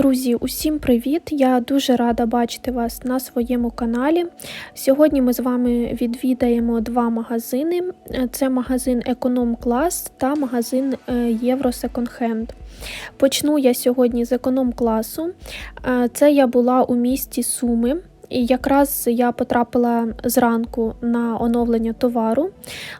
Друзі, усім привіт! Я дуже рада бачити вас на своєму каналі. Сьогодні ми з вами відвідаємо два магазини: це магазин Економ Клас та магазин е, Євро Секонд Хенд. Почну я сьогодні з економ класу. Е, Це я була у місті Суми. І якраз я потрапила зранку на оновлення товару.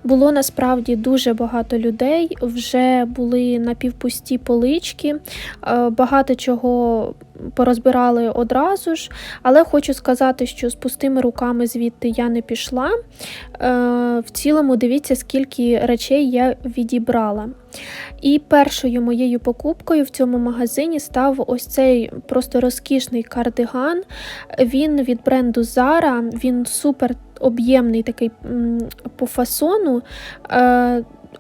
Було насправді дуже багато людей, вже були напівпусті полички, е, багато чого порозбирали одразу ж, але хочу сказати, що з пустими руками звідти я не пішла. Е, в цілому, дивіться, скільки речей я відібрала. І першою моєю покупкою в цьому магазині став ось цей просто розкішний кардиган. Він від бренду Zara, він супер об'ємний такий по фасону.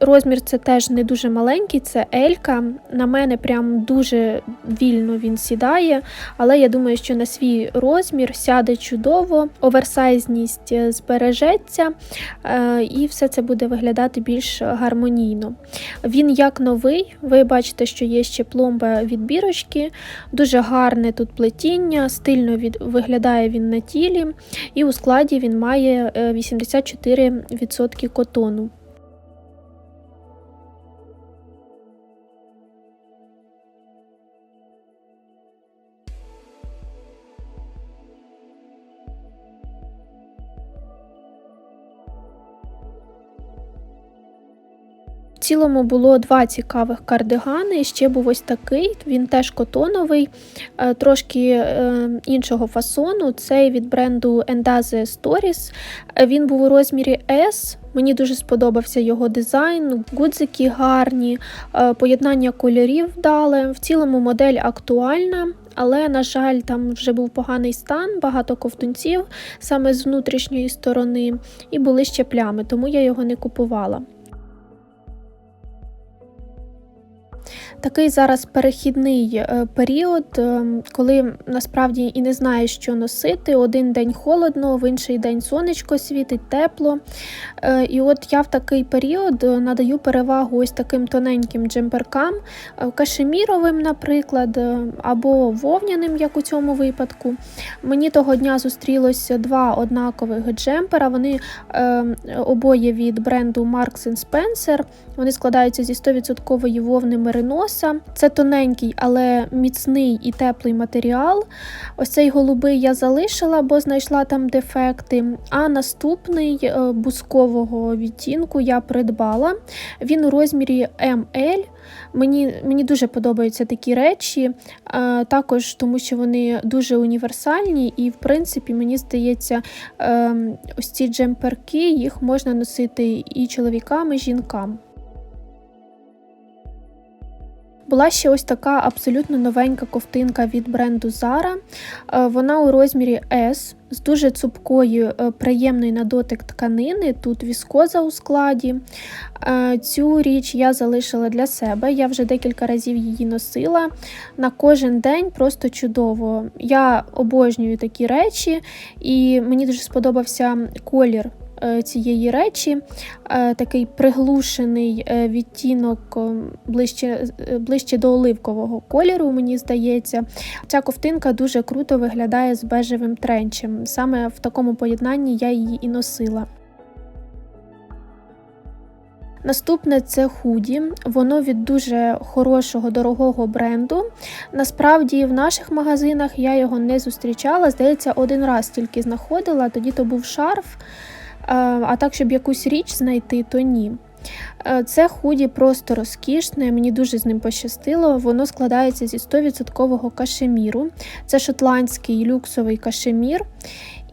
Розмір це теж не дуже маленький, це Елька. На мене прям дуже вільно він сідає, але я думаю, що на свій розмір сяде чудово, оверсайзність е, збережеться, е, і все це буде виглядати більш гармонійно. Він як новий, ви бачите, що є ще пломба від бірочки, дуже гарне тут плетіння, стильно від... виглядає він на тілі, і у складі він має 84% е, котону. цілому було два цікавих кардигани. Ще був ось такий, він теж котоновий, е, трошки е, іншого фасону. Цей від бренду Endaze Stories. Е, він був у розмірі S. Мені дуже сподобався його дизайн, гудзики гарні, поєднання кольорів вдале. В цілому модель актуальна, але, на жаль, там вже був поганий стан, багато ковтунців саме з внутрішньої сторони, і були ще плями, тому я його не купувала. Такий зараз перехідний е, період, е, коли насправді і не знаєш, що носити. Один день холодно, в інший день сонечко світить, тепло. Е, і от я в такий період надаю перевагу ось таким тоненьким джемперкам, кашеміровим, наприклад, або вовняним, як у цьому випадку. Мені того дня зустрілося два однакових джемпера. Вони обоє від бренду Marks Spencer. Вони складаються зі 100% вовни мериноса. Це тоненький, але міцний і теплий матеріал. Ось цей голубий я залишила, бо знайшла там дефекти. А наступний е, бускового відтінку я придбала. Він у розмірі ML. Мені мені дуже подобаються такі речі, е, також тому що вони дуже універсальні, і, в принципі, мені здається, е, ось ці джемперки їх можна носити і чоловікам, і жінкам. Була ще ось така абсолютно новенька ковтинка від бренду Zara. Е, вона у розмірі S з дуже цупкою, е, приємної на дотик тканини. Тут віскоза у складі. Е, цю річ я залишила для себе. Я вже декілька разів її носила. На кожен день просто чудово. Я обожнюю такі речі, і мені дуже сподобався колір цієї речі, е, такий приглушений е, відтінок ближче ближче до оливкового кольору, мені здається. Ця ковтинка дуже круто виглядає з бежевим тренчем. Саме в такому поєднанні я її і носила. Наступне це худі, воно від дуже хорошого, дорогого бренду. Насправді, в наших магазинах я його не зустрічала. Здається, один раз тільки знаходила, тоді то був шарф. А так, щоб якусь річ знайти, то ні. Е, це худі просто розкішне, мені дуже з ним пощастило. Воно складається зі 100% кашеміру. Це шотландський люксовий кашемір.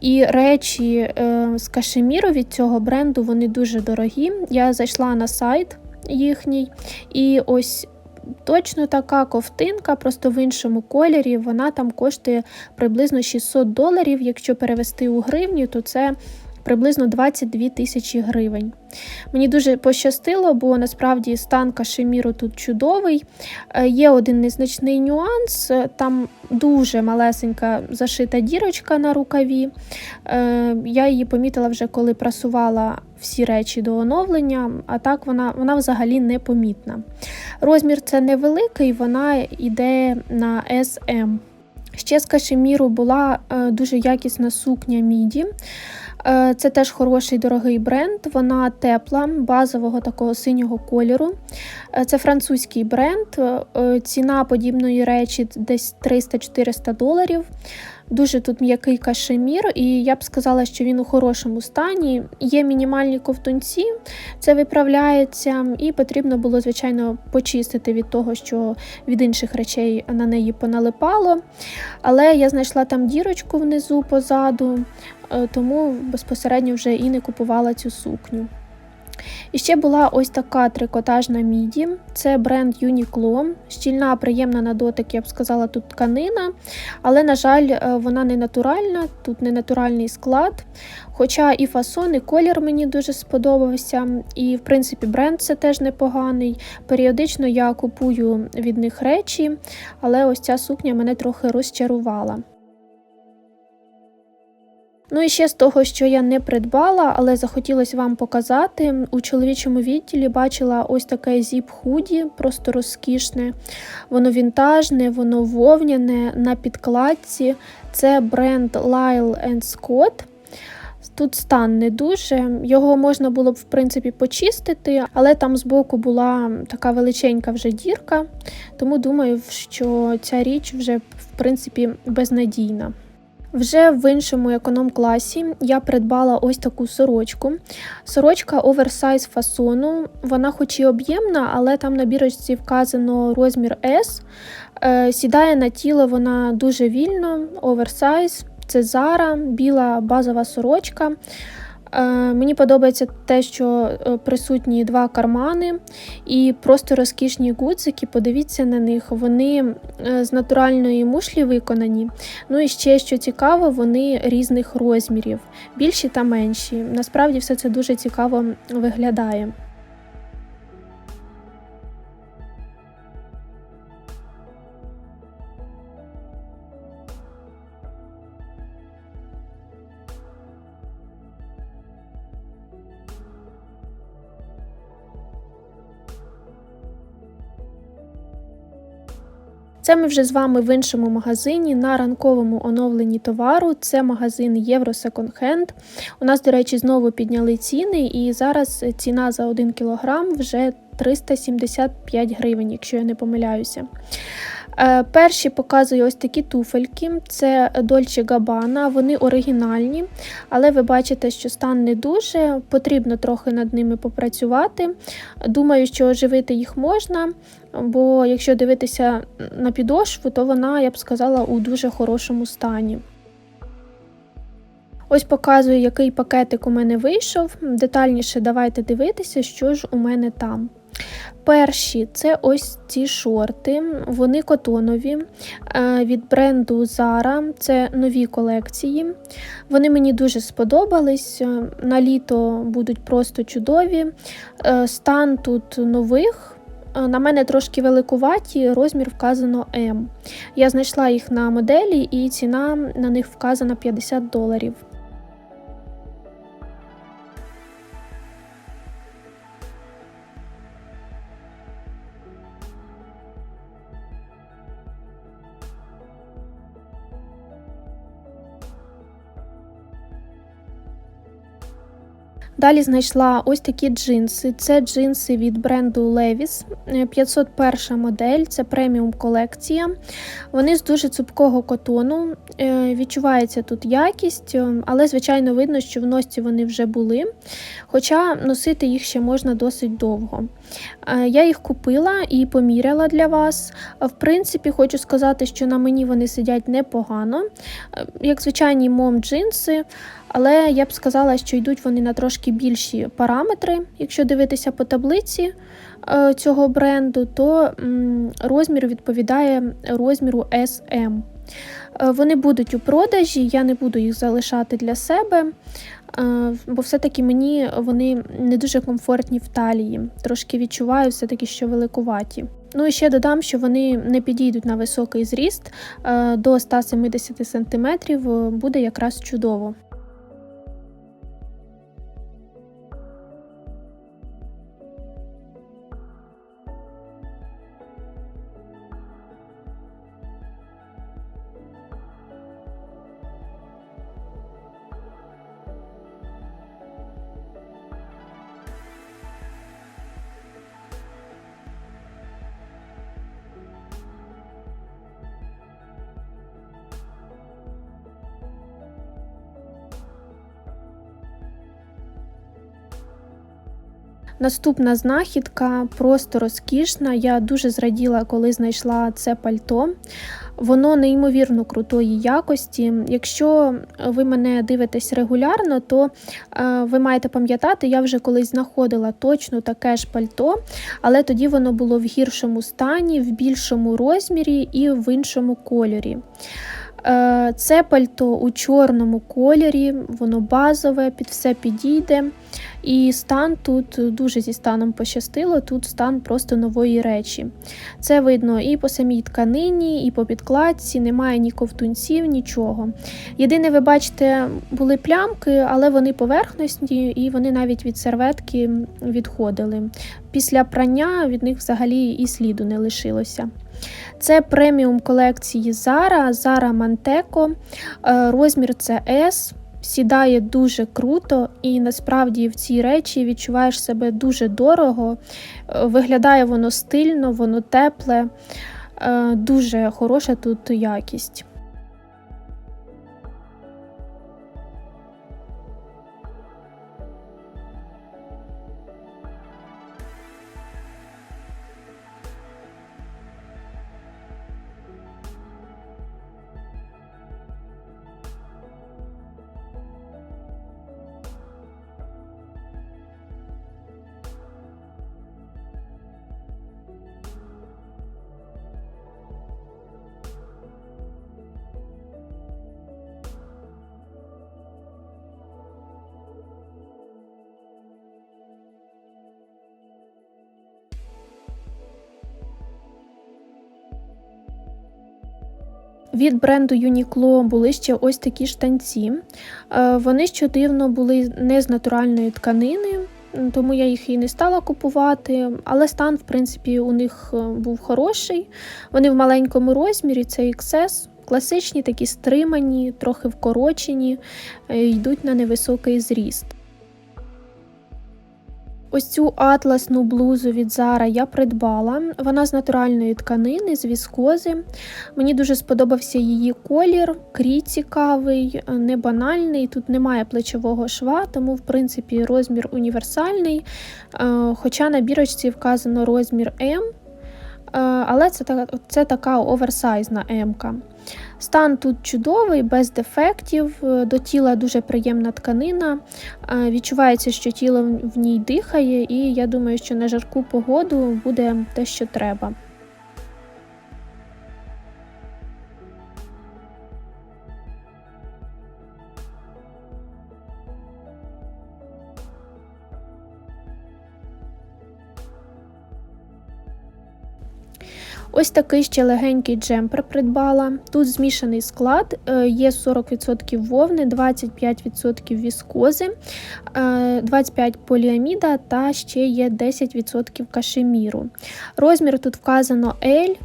І речі е, з кашеміру від цього бренду вони дуже дорогі. Я зайшла на сайт їхній, і ось точно така ковтинка, просто в іншому кольорі. Вона там коштує приблизно 600 доларів. Якщо перевести у гривню, то це приблизно 22 тисячі гривень. Мені дуже пощастило, бо насправді стан кашеміру тут чудовий. Е, є один незначний нюанс, там дуже малесенька зашита дірочка на рукаві. Е, я її помітила вже, коли прасувала всі речі до оновлення, а так вона вона взагалі непомітна. Розмір це невеликий, вона йде на SM. Ще з кашеміру була е, дуже якісна сукня міді. Е, це теж хороший дорогий бренд, вона тепла, базового такого синього кольору. Е, це французький бренд, ціна подібної речі десь 300-400 доларів. Дуже тут м'який кашемір, і я б сказала, що він у хорошому стані. Є мінімальні ковтунці, це виправляється, і потрібно було, звичайно, почистити від того, що від інших речей на неї поналипало. Але я знайшла там дірочку внизу позаду, е, тому безпосередньо вже і не купувала цю сукню. І ще була ось така трикотажна міді, це бренд Uniqlo. Щільна, приємна на дотик, я б сказала, тут тканина, але, на жаль, е, вона не натуральна, тут не натуральний склад. Хоча і фасон, і колір мені дуже сподобався, і, в принципі, бренд це теж непоганий. Періодично я купую від них речі, але ось ця сукня мене трохи розчарувала. Ну і ще з того, що я не придбала, але захотілося вам показати. У чоловічому відділі бачила ось таке зіп-худі, просто розкішне. Воно вінтажне, воно вовняне на підкладці. Це бренд Lyle Scott. Тут стан не дуже, його можна було б в принципі почистити, але там збоку була така величенька вже дірка, тому думаю, що ця річ вже в принципі безнадійна. Вже в іншому економ-класі я придбала ось таку сорочку. Сорочка оверсайз фасону, вона хоч і об'ємна, але там на бірочці вказано розмір S. Е, сідає на тіло вона дуже вільно, оверсайз, це зара, біла базова сорочка. Е, мені подобається те, що е, присутні два кармани і просто розкішні гудзики. Подивіться на них, вони е, з натуральної мушлі виконані. Ну і ще, що цікаво, вони різних розмірів, більші та менші. Насправді все це дуже цікаво виглядає. Це ми вже з вами в іншому магазині на ранковому оновленні товару. Це магазин Євро Hand. У нас, до речі, знову підняли ціни, і зараз ціна за 1 кг вже 375 гривень, якщо я не помиляюся. Е, перші показую ось такі туфельки, це Dolce Gabbana, вони оригінальні, але ви бачите, що стан не дуже, потрібно трохи над ними попрацювати. Думаю, що оживити їх можна, бо якщо дивитися на підошву, то вона, я б сказала, у дуже хорошому стані. Ось показую, який пакетик у мене вийшов. Детальніше давайте дивитися, що ж у мене там. Перші це ось ці шорти, вони котонові е, від бренду Zara, це нові колекції. Вони мені дуже сподобались. Е, на літо будуть просто чудові. Е, стан тут нових. На мене трошки великуваті, розмір вказано М. Я знайшла їх на моделі, і ціна на них вказана 50 доларів. Далі знайшла ось такі джинси. Це джинси від бренду Levi's, 501 модель, це преміум колекція. Вони з дуже цупкого котону. Е, відчувається тут якість, е, але, звичайно, видно, що в носці вони вже були. Хоча носити їх ще можна досить довго. Е, я їх купила і поміряла для вас. В принципі, хочу сказати, що на мені вони сидять непогано, як звичайні мом джинси. Але я б сказала, що йдуть вони на трошки більші параметри. Якщо дивитися по таблиці е, цього бренду, то розмір відповідає розміру SM. Е, вони будуть у продажі, я не буду їх залишати для себе. Е, бо все-таки мені вони не дуже комфортні в талії. Трошки відчуваю все-таки, що великуваті. Ну і ще додам, що вони не підійдуть на високий зріст до 170 см буде якраз чудово. Наступна знахідка просто розкішна. Я дуже зраділа, коли знайшла це пальто. Воно неймовірно крутої якості. Якщо ви мене дивитесь регулярно, то е, ви маєте пам'ятати, я вже колись знаходила точно таке ж пальто, але тоді воно було в гіршому стані, в більшому розмірі і в іншому кольорі. Е, це пальто у чорному кольорі, воно базове, під все підійде. І стан тут дуже зі станом пощастило, тут стан просто нової речі. Це видно і по самій тканині, і по підкладці, немає ні ковтунців, нічого. Єдине, ви бачите, були плямки, але вони поверхностні і вони навіть від серветки відходили. Після прання від них взагалі і сліду не лишилося. Це преміум колекції Zara, Zara Manteco, е, розмір це S. Сідає дуже круто, і насправді в цій речі відчуваєш себе дуже дорого. Е, виглядає воно стильно, воно тепле, е, дуже хороша тут якість. Від бренду Uniqlo були ще ось такі штанці. Е, вони що дивно були не з натуральної тканини, тому я їх і не стала купувати. Але стан, в принципі, у них е, був хороший. Вони в маленькому розмірі, це XS. Класичні, такі стримані, трохи вкорочені, е, йдуть на невисокий зріст. Ось цю атласну блузу від Zara я придбала. Вона з натуральної тканини, з віскози. Мені дуже сподобався її колір, крій цікавий, не банальний. Тут немає плечового шва, тому, в принципі, розмір універсальний. Е, хоча на бірочці вказано розмір М. Е, але це це така оверсайзна М-ка. Стан тут чудовий, без дефектів, е, до тіла дуже приємна тканина. Е, відчувається, що тіло в ній дихає, і я думаю, що на жарку погоду буде те, що треба. Ось такий ще легенький джемпер придбала. Тут змішаний склад, е, є 40% вовни, 25% віскози, 25% е, поліаміда та ще є 10% кашеміру. Розмір тут вказано L,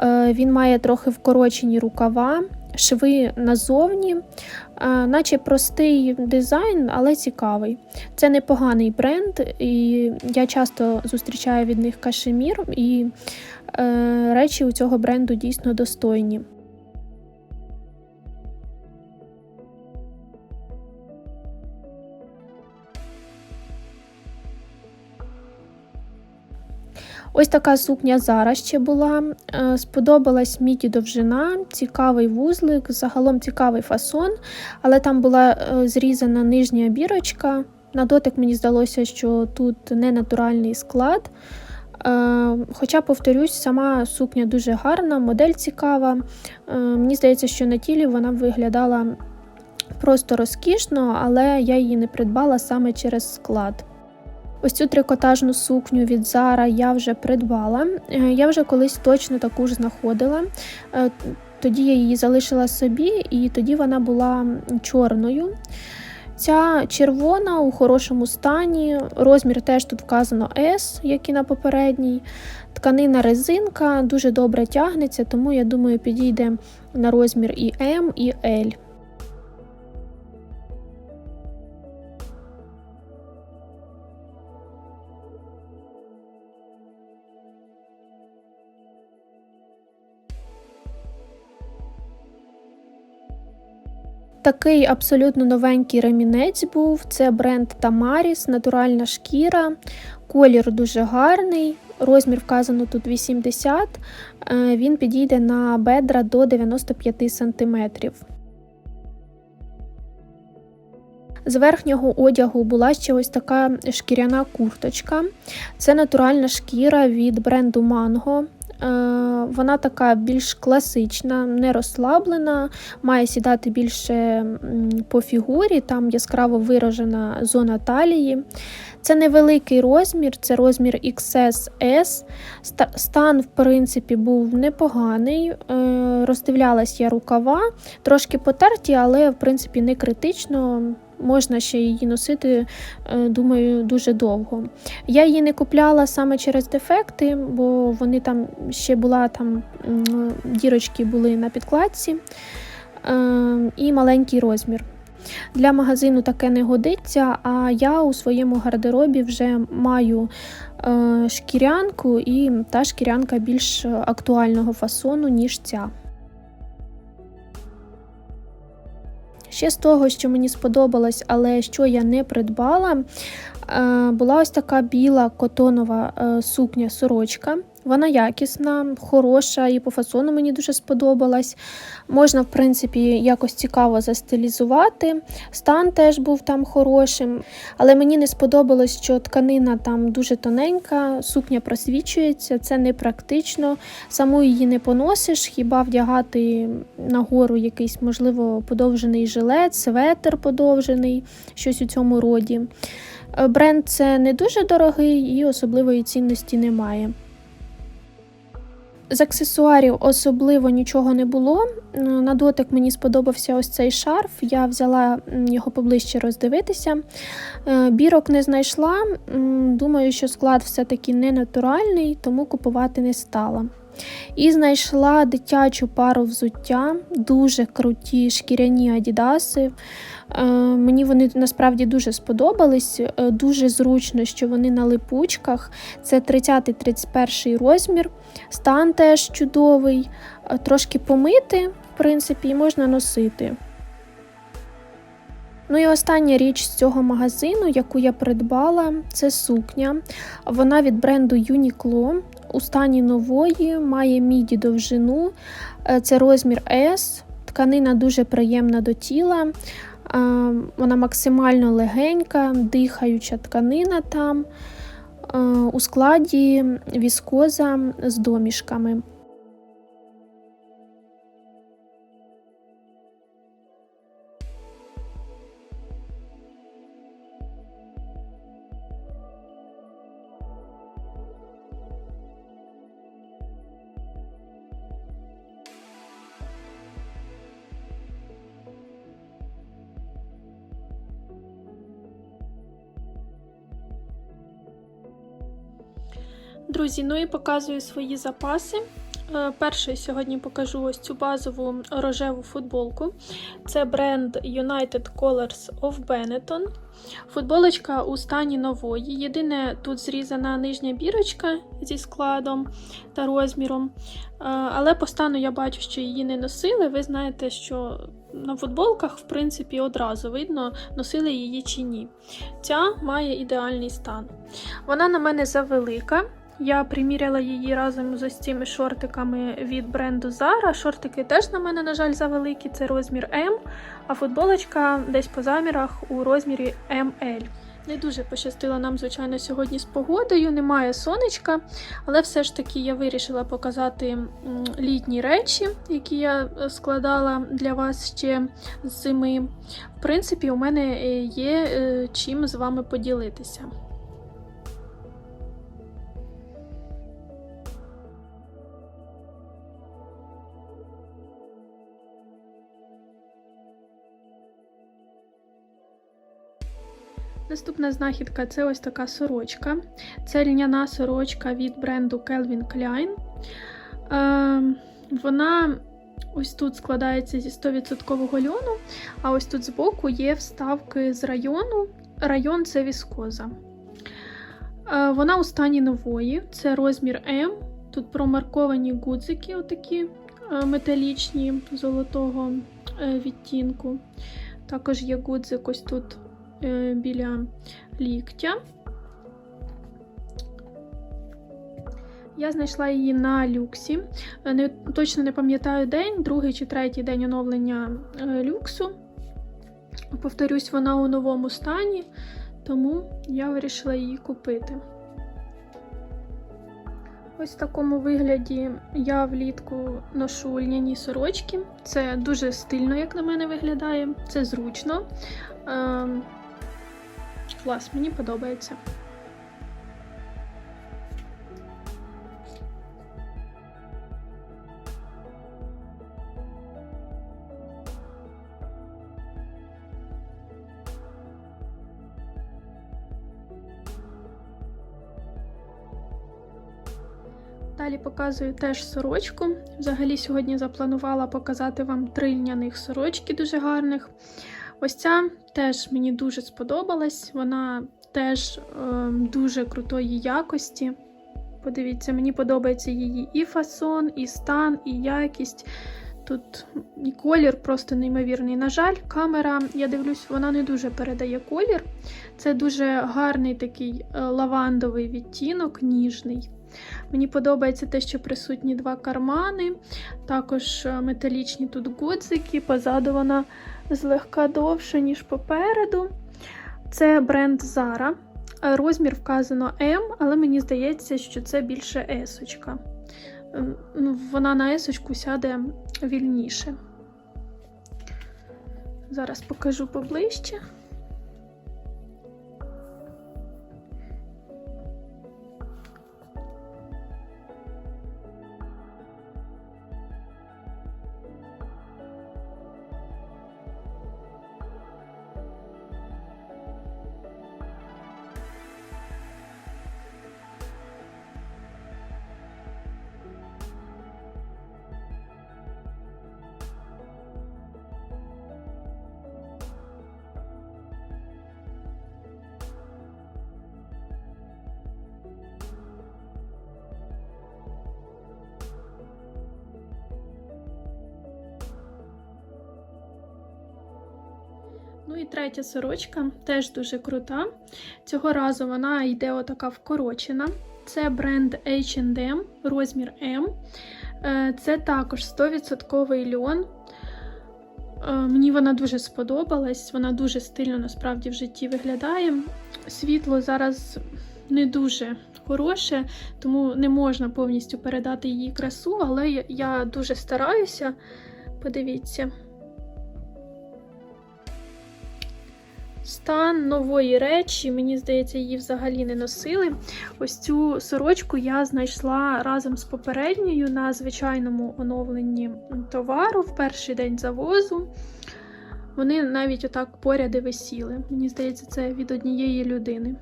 е, він має трохи вкорочені рукава. Шви назовні, наче простий дизайн, але цікавий. Це непоганий бренд, і я часто зустрічаю від них кашемір, і Е, речі у цього бренду дійсно достойні. Ось така сукня зараз ще була. Е, сподобалась міді довжина, цікавий вузлик, загалом цікавий фасон, але там була е, зрізана нижня бірочка. На дотик мені здалося, що тут не натуральний склад. Е, хоча, повторюсь, сама сукня дуже гарна, модель цікава. Мені здається, що на тілі вона виглядала Просто розкішно, але я її не придбала саме через склад. Ось цю трикотажну сукню від Zara я вже придбала. Е, Я вже колись точно таку ж знаходила. Е, Тоді я її залишила собі, і тоді вона була чорною. Ця червона у хорошому стані. Розмір теж тут вказано S, як і на попередній. Тканина резинка дуже добре тягнеться, тому я думаю, підійде на розмір і М, і L. Такий абсолютно новенький ремінець був. Це бренд Tamaris, натуральна шкіра. Колір дуже гарний. Розмір вказано тут 80. Е, Він підійде на бедра до 95 см. З верхнього одягу була ще ось така шкіряна курточка. Це натуральна шкіра від бренду Mango. Е, Вона така більш класична, не розслаблена, має сідати більше по фігурі, там яскраво виражена зона талії. Це невеликий розмір, це розмір XS. Ста- Стан, в принципі, був непоганий. Е, Роздивлялась я рукава, трошки потерті, але в принципі не критично. Можна ще її носити, е, думаю, дуже довго. Я її не купляла саме через дефекти, бо вони там ще була там дірочки були на підкладці е, і маленький розмір. Для магазину таке не годиться, а я у своєму гардеробі вже маю е, шкірянку, і та шкірянка більш актуального фасону, ніж ця. Ще з того, що мені сподобалось, але що я не придбала, е, була ось така біла котонова е, сукня сорочка. Вона якісна, хороша і по фасону мені дуже сподобалась. Можна, в принципі, якось цікаво застилізувати. Стан теж був там хорошим. Але мені не сподобалось, що тканина там дуже тоненька, сукня просвічується, це не практично. Саму її не поносиш, хіба вдягати нагору якийсь, можливо, подовжений жилет, светр подовжений, щось у цьому роді. Бренд це не дуже дорогий і особливої цінності немає. З аксесуарів особливо нічого не було. Е, На дотик мені сподобався ось цей шарф. Я взяла його поближче роздивитися. Е, Бірок не знайшла. Думаю, що склад все-таки не натуральний, тому купувати не стала. І знайшла дитячу пару взуття, дуже круті шкіряні адідаси. Е, Мені вони насправді дуже сподобались. Е, Дуже зручно, що вони на липучках. Це 30-31 розмір. Стан теж чудовий, е, трошки помити, в принципі, і можна носити. Ну і остання річ з цього магазину, яку я придбала, це сукня. Вона від бренду Uniqlo. У стані нової, має міді довжину. Це розмір S. Тканина дуже приємна до тіла. Вона максимально легенька, дихаюча тканина там. У складі віскоза з домішками. Друзі, ну і показую свої запаси. Е, Перший сьогодні покажу ось цю базову рожеву футболку. Це бренд United Colors of Benetton. Футболочка у стані нової. Єдине, тут зрізана нижня бірочка зі складом та розміром. Е, Але по стану я бачу, що її не носили. Ви знаєте, що на футболках, в принципі, одразу видно, носили її чи ні. Ця має ідеальний стан. Вона на мене завелика. Я приміряла її разом з цими шортиками від бренду Zara. Шортики теж на мене, на жаль, завеликі, це розмір М, а футболочка десь по замірах у розмірі ML. Не дуже пощастило нам, звичайно, сьогодні з погодою. Немає сонечка, але все ж таки я вирішила показати літні речі, які я е, складала для вас ще з зими. В принципі, у мене е, є е, чим з вами поділитися. Наступна знахідка це ось така сорочка. Це льняна сорочка від бренду Calvin Klein. Е, вона ось тут складається зі 100% льону, а ось тут збоку є вставки з району. Район це віскоза. Е, вона у стані нової, це розмір М. Тут промарковані гудзики, отакі е, металічні золотого відтінку. Також є гудзик ось тут біля ліктя. Я знайшла її на люксі. Е, Не, точно не пам'ятаю день, другий чи третій день оновлення е, люксу. Повторюсь, вона у новому стані, тому я вирішила її купити. Ось в такому вигляді я влітку ношу льняні сорочки. Це дуже стильно, як на мене виглядає. Це зручно. Клас, мені подобається. Далі показую теж сорочку. Взагалі сьогодні запланувала показати вам три льняних сорочки дуже гарних. Ось ця теж мені дуже сподобалась. Вона теж е, дуже крутої якості. Подивіться, мені подобається її і фасон, і стан, і якість. Тут і колір просто неймовірний. На жаль, камера, я дивлюсь, вона не дуже передає колір. Це дуже гарний такий е, лавандовий відтінок, ніжний. Мені подобається те, що присутні два кармани, також е, металічні тут гудзики, позаду вона злегка довше, ніж попереду. Це бренд Zara. Розмір вказано М, але мені здається, що це більше есочка. Ем, ну, Вона на есочку сяде вільніше. Зараз покажу поближче. Третя сорочка теж дуже крута. Цього разу вона йде отака вкорочена. Це бренд H&M, розмір M. Е, Це також 100% льон. Е, Мені вона дуже сподобалась, вона дуже стильно насправді в житті виглядає. Світло зараз не дуже хороше, тому не можна повністю передати її красу, але я- я дуже стараюся. Подивіться. Стан нової речі, мені здається, її взагалі не носили. Ось цю сорочку я знайшла разом з попередньою на звичайному оновленні товару в перший день завозу. Вони навіть отак поряди висіли. Мені здається, це від однієї людини.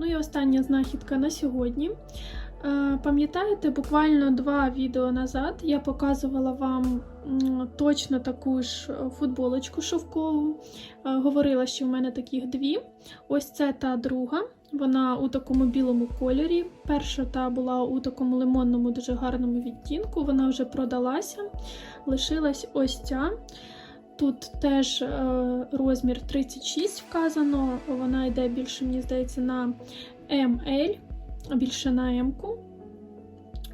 Ну і остання знахідка на сьогодні. Е, Пам'ятаєте, буквально два відео назад я показувала вам точно таку ж е, футболочку шовкову. Е, Говорила, що в мене таких дві. Ось це та друга. Вона у такому білому кольорі. Перша та була у такому лимонному, дуже гарному відтінку. Вона вже продалася. Лишилась ось ця. Тут теж е, розмір 36 вказано. Вона йде більше, мені здається, на ML більше на М-ку.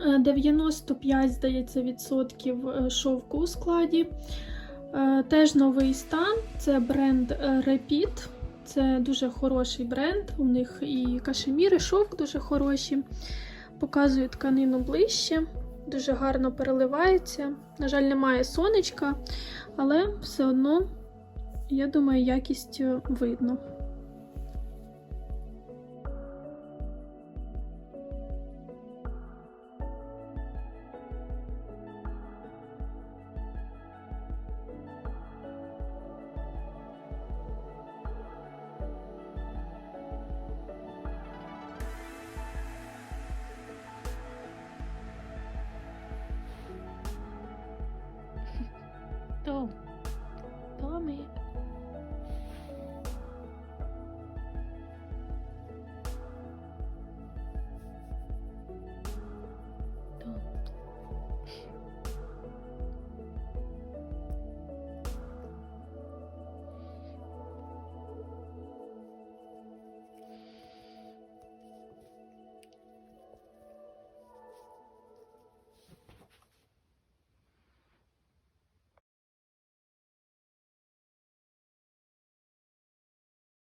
Е, 95, здається, відсотків е, шовку у складі. Е, Теж новий стан. Це бренд е, Repeat. Це дуже хороший бренд. У них і кашемір, і шовк дуже хороші. Показую тканину ближче. Дуже гарно переливається. На жаль, немає сонечка, але все одно, я думаю, якість е, видно. То